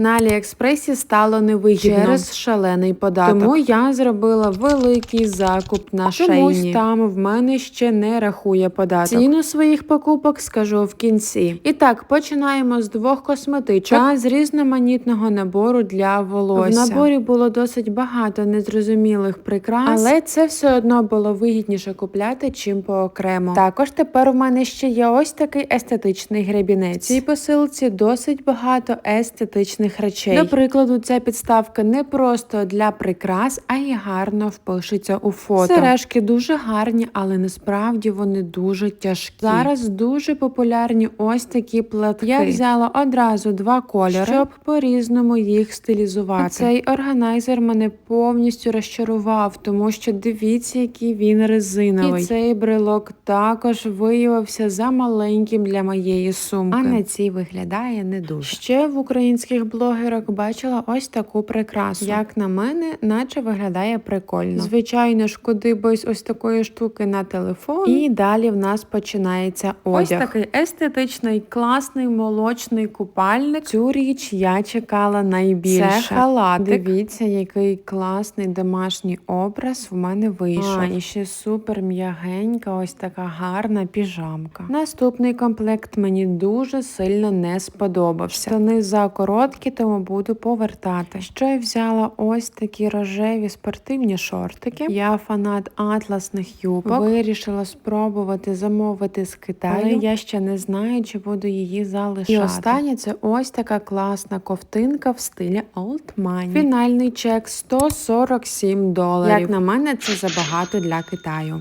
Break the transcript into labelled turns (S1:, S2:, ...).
S1: На Аліекспресі стало невигідно через шалений податок. Тому я зробила великий закуп на
S2: Чомусь
S1: шейні. там в мене ще не рахує податок. Ціну своїх покупок скажу в кінці. І так, починаємо з двох косметичок та з різноманітного набору для волосся. В наборі було досить багато незрозумілих прикрас, але це все одно було вигідніше купляти, чим поокремо. Також тепер у мене ще є ось такий естетичний гребінець. В цій посилці досить багато естетичних речей. До прикладу, ця підставка не просто для прикрас, а й гарно впишеться у фото. Сережки дуже гарні, але насправді вони дуже тяжкі. Зараз дуже популярні ось такі платки. Я взяла одразу два кольори, щоб по-різному їх стилізувати. Цей органайзер мене повністю розчарував, тому що дивіться, який він резиновий. І цей брелок також виявився за маленьким для моєї сумки. А на цій виглядає не дуже. Ще в українських блогерок бачила ось таку прикрасу. Як на мене, наче виглядає прикольно. Звичайно ж, куди без ось такої штуки на телефон. І далі в нас починається одяг. Ось такий естетичний, класний молочний купальник. Цю річ я чекала найбільше. Це халатик. Дивіться, який класний домашній образ в мене вийшов. А, і ще супер м'ягенька, ось така гарна піжамка. Наступний комплект мені дуже сильно не сподобався. Штани за короткі, тому буду повертати. Ще я взяла ось такі рожеві спортивні шортики. Я фанат атласних юбок. Вирішила спробувати замовити з Китаю. Але я ще не знаю, чи буду її залишати. І останнє це ось така класна ковтинка в стилі Old Money. Фінальний чек 147 доларів. Як на мене, це забагато для Китаю.